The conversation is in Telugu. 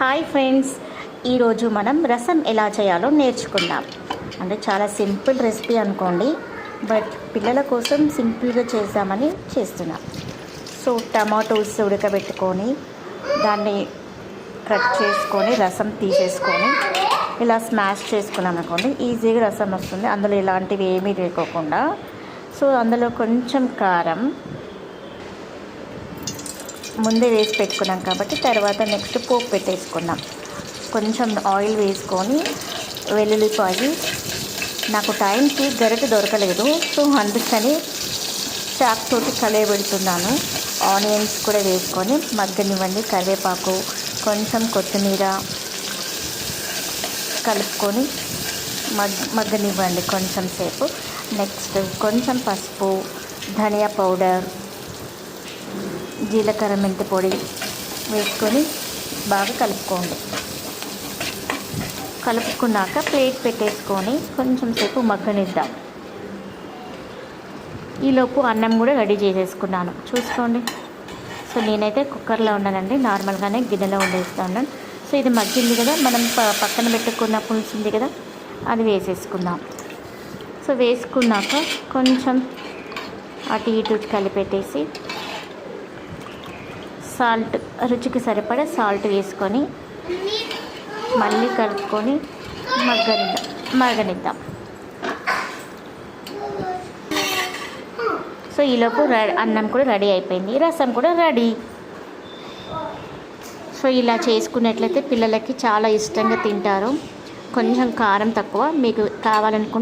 Hi friends. ఈరోజు మనం రసం ఎలా చేయాలో నేర్చుకుందాం. అంటే చాలా సింపుల్ రెసిపీ అనుకోండి. బట్ పిల్లల కోసం సింపుల్గా చేద్దామని చేస్తున్నాం. సో టమాటోస్ ఉడకబెట్టుకొని దాన్ని కట్ చేసుకొని రసం తీసేసుకొని ఇలా స్మాష్ చేసుకున్నాం అనుకోండి. ఈజీగా రసం వస్తుంది. అందులో ఇలాంటివి ఏమీ లేకోకుండా సో అందులో కొంచెం కారం ముందే వేసి పెట్టుకున్నాం కాబట్టి తర్వాత నెక్స్ట్ పోపు పెట్టేసుకున్నాం. కొంచెం ఆయిల్ వేసుకొని వెల్లుల్లిపాయి నాకు టైంకి గరిటె దొరకలేదు సో అందుకని చాక్తోటి కలయబెడుతున్నాను ఆనియన్స్ కూడా వేసుకొని మగ్గనివ్వండి కరివేపాకు కొంచెం కొత్తిమీర కలుపుకొని మగ్ మగ్గనివ్వండి కొంచెం సేపు. నెక్స్ట్ కొంచెం పసుపు ధనియా పౌడర్ జీలకర్ర మెంతి పొడి వేసుకొని బాగా కలుపుకోండి. కలుపుకున్నాక ప్లేట్ పెట్టేసుకొని కొంచెం సేపు మగ్గనిద్దాం. ఈలోపు అన్నం కూడా రెడీ చేసేసుకున్నాను. చూసుకోండి. సో నేనైతే కుక్కర్లో ఉన్నానండి. నార్మల్గానే గిన్నెలో వండేస్తాను సో ఇది మగ్గింది కదా. మనం పక్కన పెట్టుకున్న పులుసు ఉంది కదా. అది వేసేసుకుందాం. సో వేసుకున్నాక కొంచెం అటు ఇటు కలిపెట్టేసి సాల్ట్ రుచికి సరిపడే సాల్ట్ వేసుకొని మళ్ళీ కలుపుకొని మగ్గనిద్దాం మగ్గనిద్దాం. సో ఈలోపు అన్నం కూడా రెడీ అయిపోయింది రసం కూడా రెడీ. సో ఇలా చేసుకున్నట్లయితే పిల్లలకి చాలా ఇష్టంగా తింటారు. కొంచెం కారం తక్కువ మీకు కావాలనుకుంటే